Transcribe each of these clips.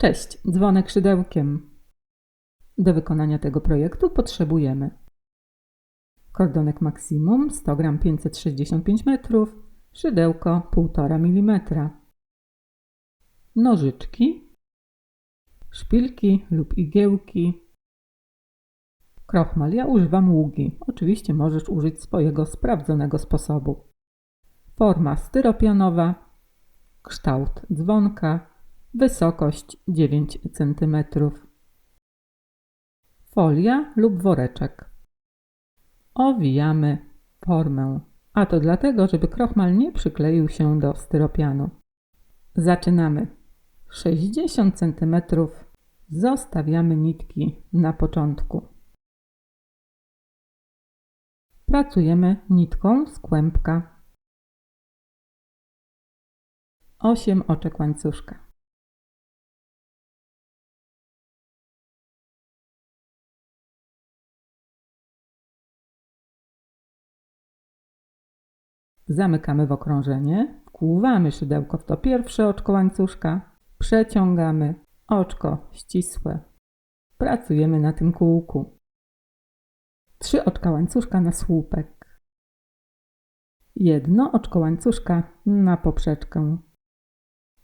Cześć, dzwonek szydełkiem. Do wykonania tego projektu potrzebujemy kordonek maksimum 100 g 565 metrów, szydełko 1,5 mm, nożyczki, szpilki lub igiełki, krochmal. Ja używam ługi. Oczywiście możesz użyć swojego sprawdzonego sposobu. Forma styropianowa, kształt dzwonka, wysokość 9 cm. Folia lub woreczek. Owijamy formę, a to dlatego, żeby krochmal nie przykleił się do styropianu. Zaczynamy. 60 cm zostawiamy nitki na początku. Pracujemy nitką z kłębka. 8 oczek łańcuszka. Zamykamy w okrążenie, wkłuwamy szydełko w to pierwsze oczko łańcuszka, przeciągamy oczko ścisłe. Pracujemy na tym kółku. Trzy oczka łańcuszka na słupek. Jedno oczko łańcuszka na poprzeczkę.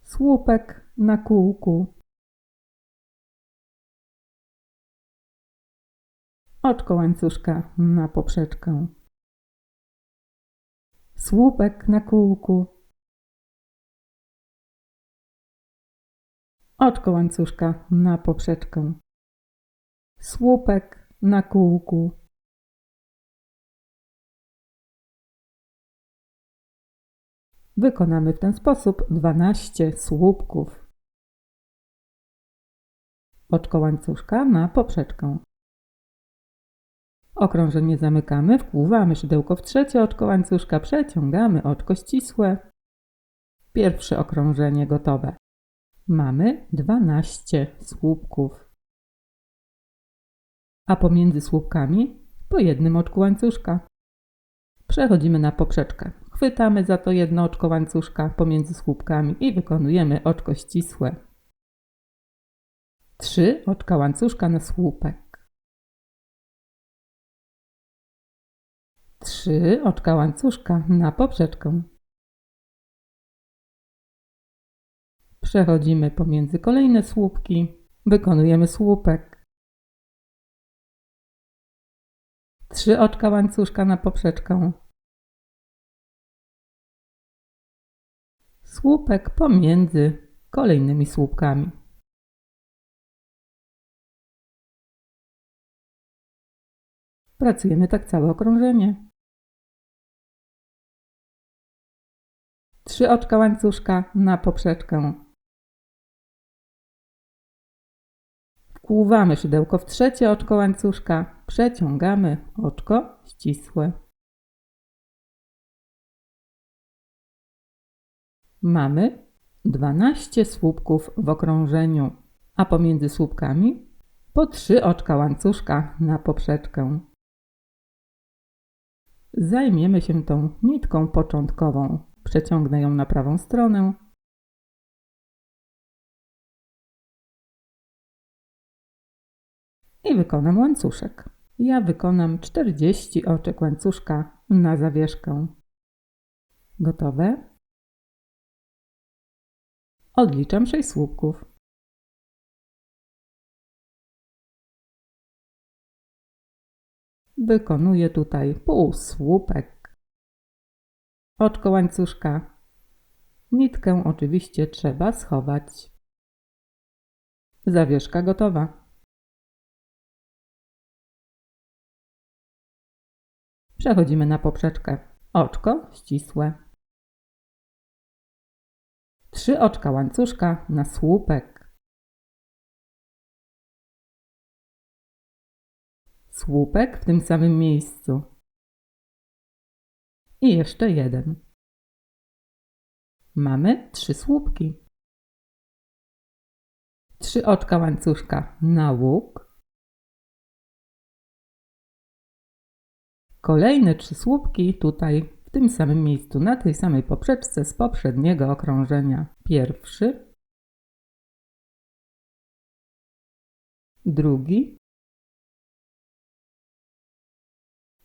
Słupek na kółku. Oczko łańcuszka na poprzeczkę słupek na kółku, oczko łańcuszka na poprzeczkę, słupek na kółku. Wykonamy w ten sposób 12 słupków. Oczko łańcuszka na poprzeczkę. Okrążenie zamykamy, wkłuwamy szydełko w trzecie oczko łańcuszka, przeciągamy oczko ścisłe. Pierwsze okrążenie gotowe. Mamy 12 słupków. A pomiędzy słupkami po jednym oczku łańcuszka. Przechodzimy na poprzeczkę. Chwytamy za to jedno oczko łańcuszka pomiędzy słupkami i wykonujemy oczko ścisłe. Trzy oczka łańcuszka na słupek. Trzy oczka łańcuszka na poprzeczkę. Przechodzimy pomiędzy kolejne słupki. Wykonujemy słupek. Trzy oczka łańcuszka na poprzeczkę. Słupek pomiędzy kolejnymi słupkami. Pracujemy tak całe okrążenie. Trzy oczka łańcuszka na poprzeczkę. Wkłuwamy szydełko w trzecie oczko łańcuszka, przeciągamy oczko ścisłe. Mamy 12 słupków w okrążeniu, a pomiędzy słupkami po trzy oczka łańcuszka na poprzeczkę. Zajmiemy się tą nitką początkową. Przeciągnę ją na prawą stronę. I wykonam łańcuszek. Ja wykonam 40 oczek łańcuszka na zawieszkę. Gotowe? Odliczam 6 słupków. Wykonuję tutaj półsłupek oczko łańcuszka. Nitkę oczywiście trzeba schować. Zawieszka gotowa. Przechodzimy na poprzeczkę. Oczko ścisłe. Trzy oczka łańcuszka na słupek. Słupek w tym samym miejscu. I jeszcze jeden. Mamy trzy słupki. Trzy oczka łańcuszka na łuk. Kolejne trzy słupki tutaj w tym samym miejscu, na tej samej poprzeczce z poprzedniego okrążenia. Pierwszy, drugi,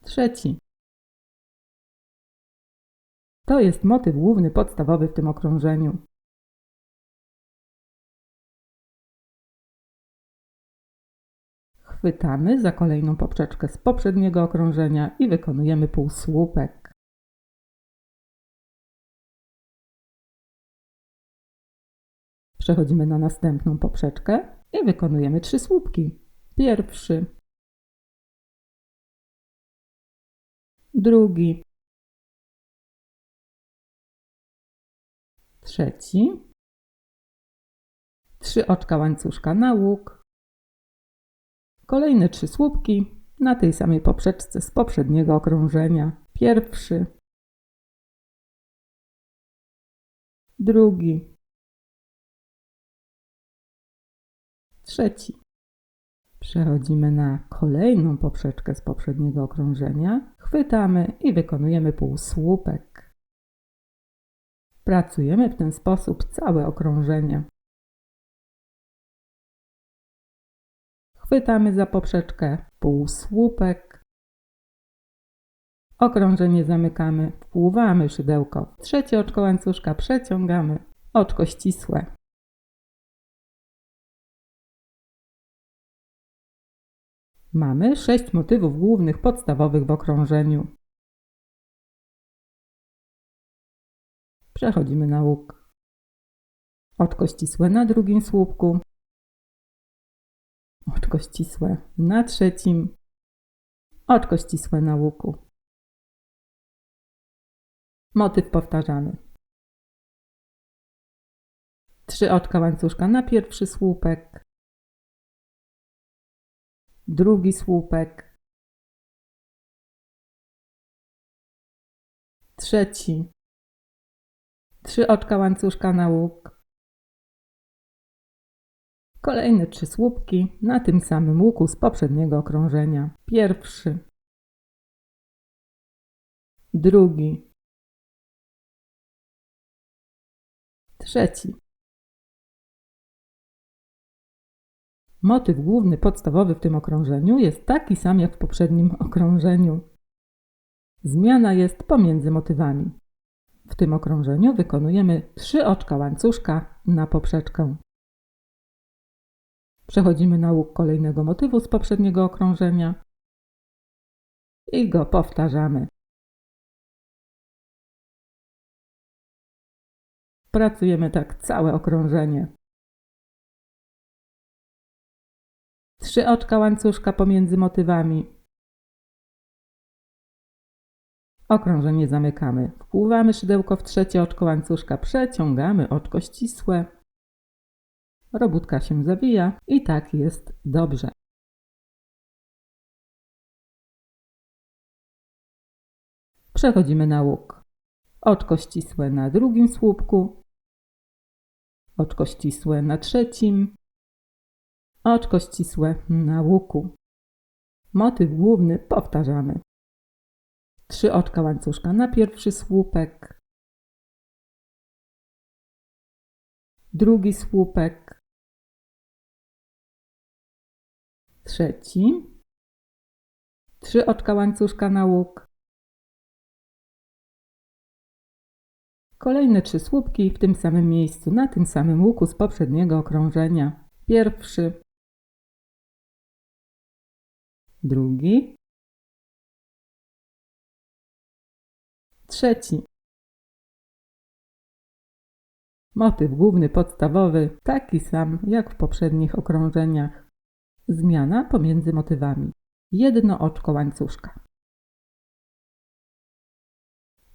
trzeci. To jest motyw główny podstawowy w tym okrążeniu. Chwytamy za kolejną poprzeczkę z poprzedniego okrążenia i wykonujemy półsłupek. Przechodzimy na następną poprzeczkę i wykonujemy trzy słupki. Pierwszy, drugi, trzeci, trzy oczka łańcuszka na łuk, kolejne trzy słupki na tej samej poprzeczce z poprzedniego okrążenia. Pierwszy, drugi, trzeci. Przechodzimy na kolejną poprzeczkę z poprzedniego okrążenia, chwytamy i wykonujemy półsłupek. Pracujemy w ten sposób całe okrążenie. Chwytamy za poprzeczkę półsłupek. Okrążenie zamykamy, wpływamy szydełko. Trzecie oczko łańcuszka przeciągamy, oczko ścisłe. Mamy sześć motywów głównych podstawowych w okrążeniu. Przechodzimy na łuk. Oczko ścisłe na drugim słupku. Oczko ścisłe na trzecim. Oczko ścisłe na łuku. Motyw powtarzamy. Trzy oczka łańcuszka na pierwszy słupek. Drugi słupek. Trzeci. Trzy oczka łańcuszka na łuk. Kolejne trzy słupki na tym samym łuku z poprzedniego okrążenia. Pierwszy. Drugi. Trzeci. Motyw główny, podstawowy w tym okrążeniu jest taki sam jak w poprzednim okrążeniu. Zmiana jest pomiędzy motywami. W tym okrążeniu wykonujemy trzy oczka łańcuszka na poprzeczkę. Przechodzimy na łuk kolejnego motywu z poprzedniego okrążenia i go powtarzamy. Pracujemy tak całe okrążenie. Trzy oczka łańcuszka pomiędzy motywami. Okrążenie zamykamy. Wpływamy szydełko w trzecie oczko łańcuszka, przeciągamy oczko ścisłe. Robótka się zawija i tak jest dobrze. Przechodzimy na łuk. Oczko ścisłe na drugim słupku. Oczko ścisłe na trzecim. Oczko ścisłe na łuku. Motyw główny powtarzamy. Trzy oczka łańcuszka na pierwszy słupek. Drugi słupek. Trzeci. Trzy oczka łańcuszka na łuk. Kolejne trzy słupki w tym samym miejscu, na tym samym łuku z poprzedniego okrążenia. Pierwszy, drugi, trzeci. Motyw główny, podstawowy, taki sam jak w poprzednich okrążeniach. Zmiana pomiędzy motywami. Jedno oczko łańcuszka.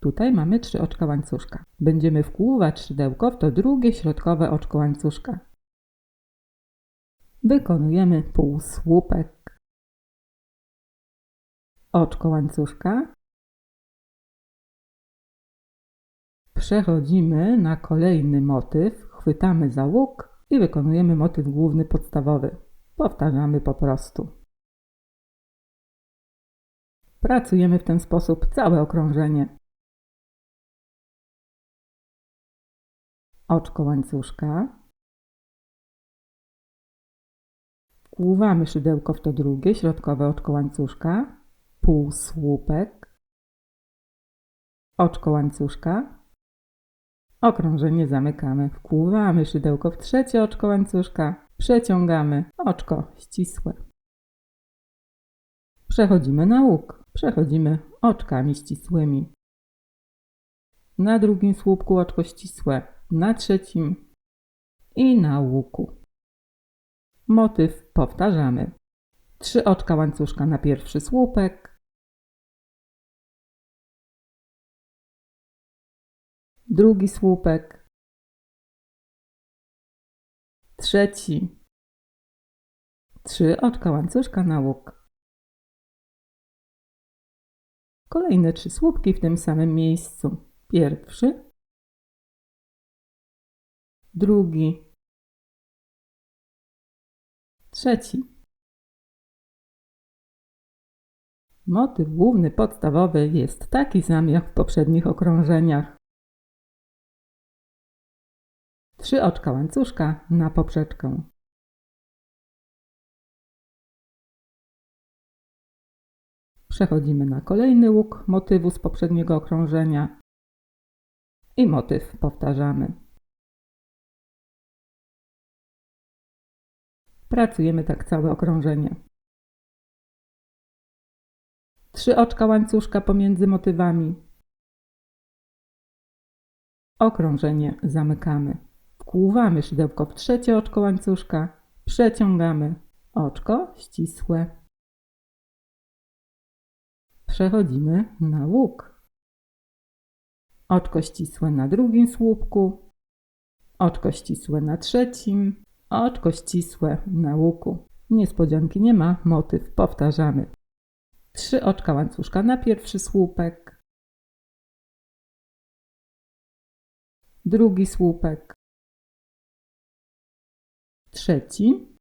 Tutaj mamy trzy oczka łańcuszka. Będziemy wkłuwać szydełko w to drugie środkowe oczko łańcuszka. Wykonujemy półsłupek. Oczko łańcuszka. Przechodzimy na kolejny motyw, chwytamy za łuk i wykonujemy motyw główny podstawowy. Powtarzamy po prostu. Pracujemy w ten sposób całe okrążenie. Oczko łańcuszka. Wkłuwamy szydełko w to drugie, środkowe oczko łańcuszka, półsłupek, oczko łańcuszka, okrążenie zamykamy. Wkłuwamy szydełko w trzecie oczko łańcuszka, przeciągamy oczko ścisłe. Przechodzimy na łuk, przechodzimy oczkami ścisłymi. Na drugim słupku oczko ścisłe, na trzecim i na łuku. Motyw powtarzamy. Trzy oczka łańcuszka na pierwszy słupek. Drugi słupek. Trzeci. Trzy oczka łańcuszka na łuk. Kolejne trzy słupki w tym samym miejscu. Pierwszy. Drugi. Trzeci. Motyw główny podstawowy jest taki sam jak w poprzednich okrążeniach. Trzy oczka łańcuszka na poprzeczkę. Przechodzimy na kolejny łuk motywu z poprzedniego okrążenia i motyw powtarzamy. Pracujemy tak całe okrążenie. Trzy oczka łańcuszka pomiędzy motywami. Okrążenie zamykamy. Wkłuwamy szydełko w trzecie oczko łańcuszka, przeciągamy oczko ścisłe. Przechodzimy na łuk. Oczko ścisłe na drugim słupku, oczko ścisłe na trzecim, oczko ścisłe na łuku. Niespodzianki nie ma, motyw powtarzamy. Trzy oczka łańcuszka na pierwszy słupek, drugi słupek, trzeci,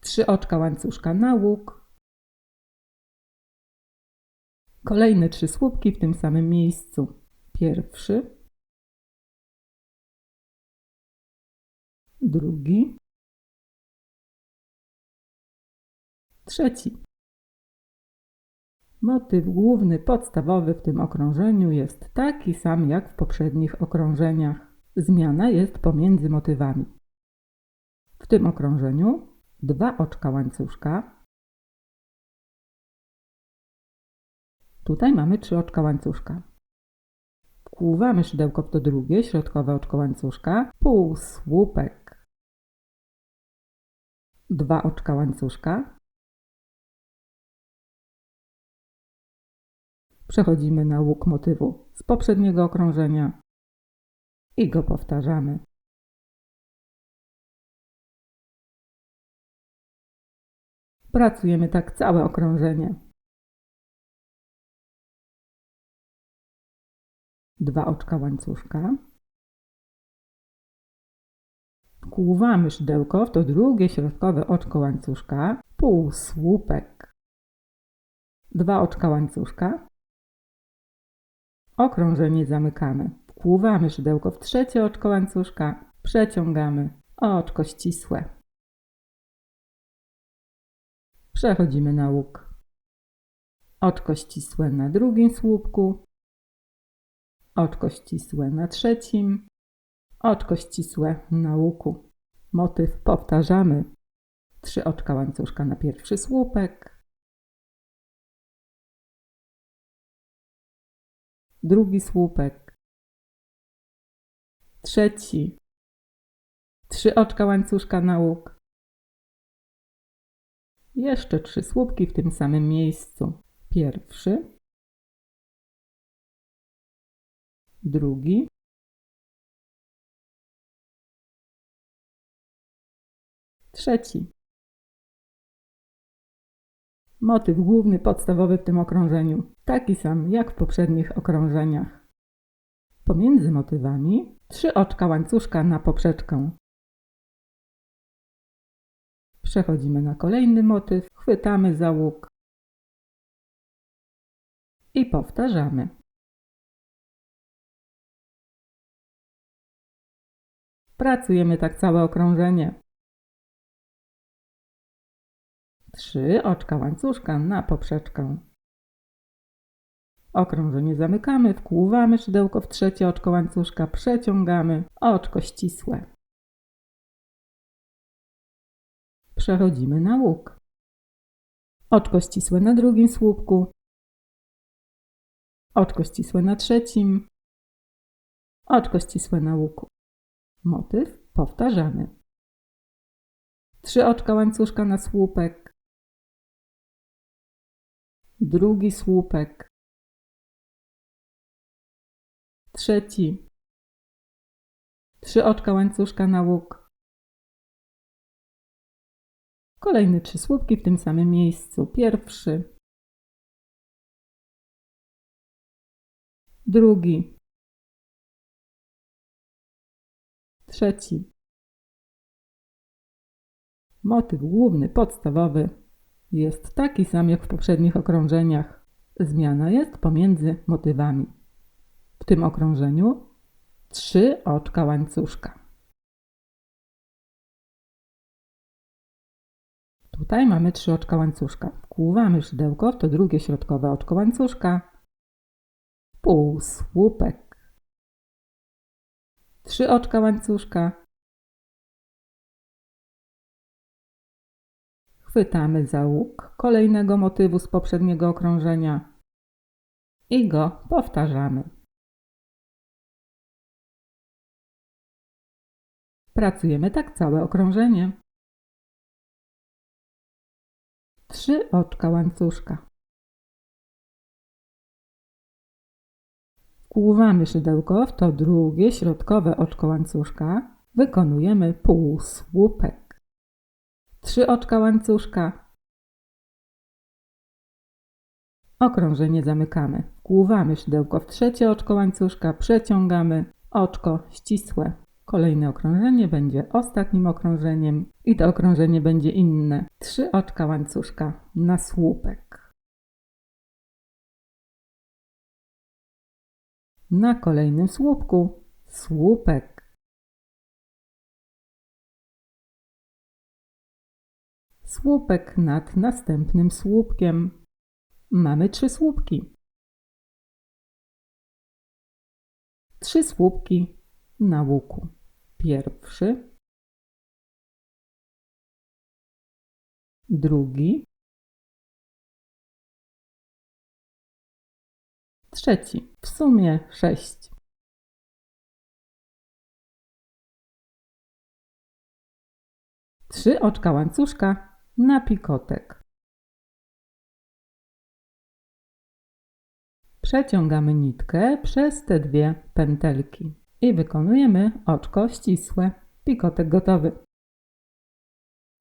trzy oczka łańcuszka na łuk, kolejne trzy słupki w tym samym miejscu. Pierwszy, drugi, trzeci. Motyw główny, podstawowy w tym okrążeniu jest taki sam jak w poprzednich okrążeniach. Zmiana jest pomiędzy motywami. W tym okrążeniu dwa oczka łańcuszka. Tutaj mamy trzy oczka łańcuszka. Wkłuwamy szydełko w to drugie, środkowe oczko łańcuszka, półsłupek, dwa oczka łańcuszka. Przechodzimy na łuk motywu z poprzedniego okrążenia i go powtarzamy. Pracujemy tak całe okrążenie. Dwa oczka łańcuszka. Wkłuwamy szydełko w to drugie środkowe oczko łańcuszka, półsłupek, dwa oczka łańcuszka, okrążenie zamykamy. Wkłuwamy szydełko w trzecie oczko łańcuszka, przeciągamy oczko ścisłe. Przechodzimy na łuk. Oczko ścisłe na drugim słupku, oczko ścisłe na trzecim, oczko ścisłe na łuku. Motyw powtarzamy. Trzy oczka łańcuszka na pierwszy słupek, drugi słupek, trzeci, trzy oczka łańcuszka na łuk, jeszcze trzy słupki w tym samym miejscu. Pierwszy, drugi, trzeci. Motyw główny, podstawowy w tym okrążeniu, taki sam jak w poprzednich okrążeniach. Pomiędzy motywami trzy oczka łańcuszka na poprzeczkę. Przechodzimy na kolejny motyw, chwytamy za łuk i powtarzamy. Pracujemy tak całe okrążenie. Trzy oczka łańcuszka na poprzeczkę. Okrążenie zamykamy, wkłuwamy szydełko w trzecie oczko łańcuszka, przeciągamy oczko ścisłe. Przechodzimy na łuk. Oczko ścisłe na drugim słupku. Oczko ścisłe na trzecim. Oczko ścisłe na łuku. Motyw powtarzamy. Trzy oczka łańcuszka na słupek. Drugi słupek. Trzeci. Trzy oczka łańcuszka na łuk. Kolejne trzy słupki w tym samym miejscu. Pierwszy. Drugi. Trzeci. Motyw główny, podstawowy, jest taki sam jak w poprzednich okrążeniach. Zmiana jest pomiędzy motywami. W tym okrążeniu trzy oczka łańcuszka. Tutaj mamy trzy oczka łańcuszka. Wkłuwamy szydełko w to drugie środkowe oczko łańcuszka. Półsłupek. Trzy oczka łańcuszka. Chwytamy za łuk kolejnego motywu z poprzedniego okrążenia i go powtarzamy. Pracujemy tak całe okrążenie. Trzy oczka łańcuszka. Wkłuwamy szydełko w to drugie środkowe oczko łańcuszka. Wykonujemy półsłupek. Trzy oczka łańcuszka. Okrążenie zamykamy. Wkłuwamy szydełko w trzecie oczko łańcuszka, przeciągamy oczko ścisłe. Kolejne okrążenie będzie ostatnim okrążeniem i to okrążenie będzie inne. Trzy oczka łańcuszka na słupek. Na kolejnym słupku słupek. Słupek nad następnym słupkiem. Mamy trzy słupki. Trzy słupki na łuku. Pierwszy, drugi, trzeci. W sumie sześć. Trzy oczka łańcuszka na pikotek. Przeciągamy nitkę przez te dwie pętelki i wykonujemy oczko ścisłe. Pikotek gotowy.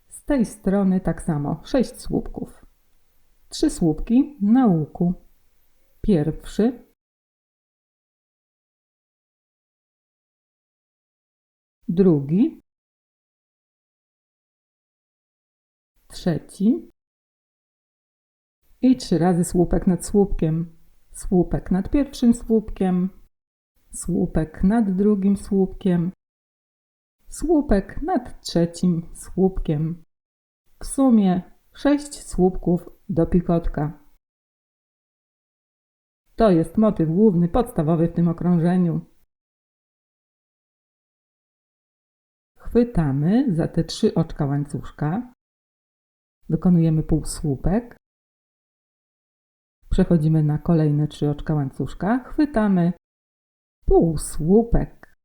Z tej strony tak samo 6 słupków. Trzy słupki na łuku. Pierwszy, drugi, trzeci i trzy razy słupek nad słupkiem. Słupek nad pierwszym słupkiem, słupek nad drugim słupkiem, słupek nad trzecim słupkiem. W sumie sześć słupków do pikotka. To jest motyw główny, podstawowy w tym okrążeniu. Chwytamy za te trzy oczka łańcuszka. Wykonujemy półsłupek. Przechodzimy na kolejne trzy oczka łańcuszka. Chwytamy półsłupek.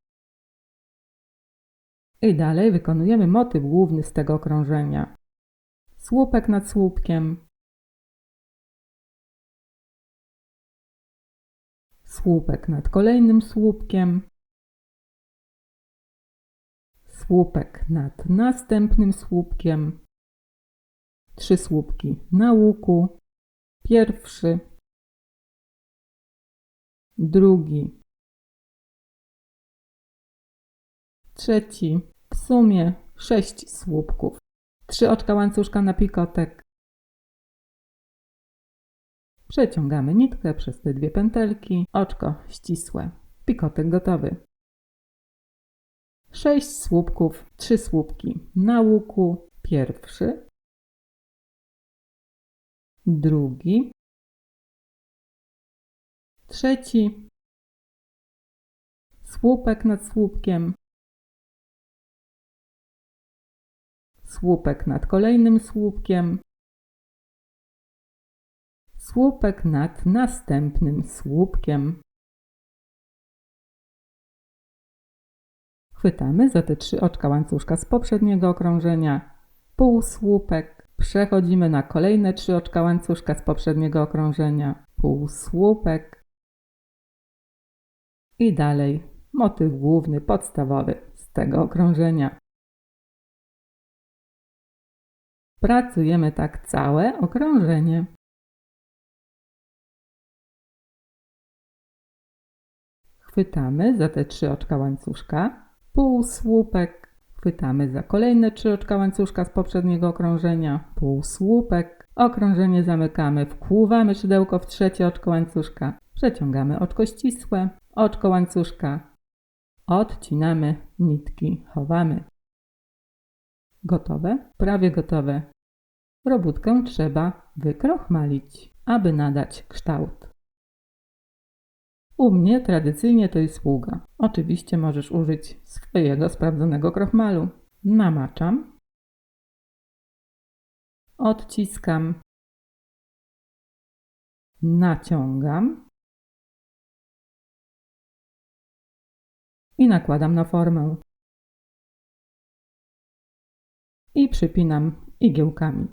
I dalej wykonujemy motyw główny z tego okrążenia. Słupek nad słupkiem. Słupek nad kolejnym słupkiem. Słupek nad następnym słupkiem. Trzy słupki na łuku. Pierwszy, drugi, trzeci, w sumie sześć słupków. Trzy oczka łańcuszka na pikotek. Przeciągamy nitkę przez te dwie pętelki, oczko ścisłe, pikotek gotowy. Sześć słupków, trzy słupki na łuku, pierwszy, drugi, trzeci, słupek nad słupkiem, słupek nad kolejnym słupkiem, słupek nad następnym słupkiem. Chwytamy za te trzy oczka łańcuszka z poprzedniego okrążenia, półsłupek, przechodzimy na kolejne trzy oczka łańcuszka z poprzedniego okrążenia, półsłupek i dalej. Motyw główny, podstawowy z tego okrążenia. Pracujemy tak całe okrążenie. Chwytamy za te trzy oczka łańcuszka, półsłupek, chwytamy za kolejne trzy oczka łańcuszka z poprzedniego okrążenia, półsłupek, okrążenie zamykamy, wkłuwamy szydełko w trzecie oczko łańcuszka, przeciągamy oczko ścisłe, oczko łańcuszka, odcinamy nitki, chowamy. Gotowe? Prawie gotowe. Robótkę trzeba wykrochmalić, aby nadać kształt. U mnie tradycyjnie to jest sługa. Oczywiście możesz użyć swojego sprawdzonego krochmalu. Namaczam. Odciskam. Naciągam. I nakładam na formę. I przypinam igiełkami.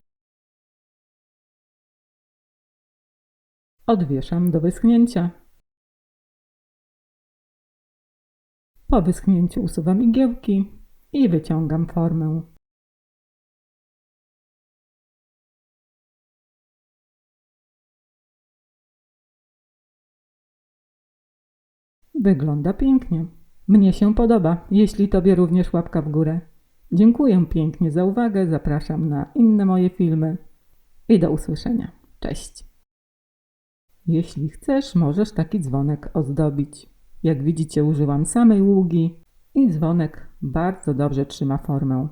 Odwieszam do wyschnięcia. Po wyschnięciu usuwam igiełki i wyciągam formę. Wygląda pięknie. Mnie się podoba, jeśli Tobie również łapka w górę. Dziękuję pięknie za uwagę, zapraszam na inne moje filmy i do usłyszenia. Cześć! Jeśli chcesz, możesz taki dzwonek ozdobić. Jak widzicie, użyłam samej ługi i dzwonek bardzo dobrze trzyma formę.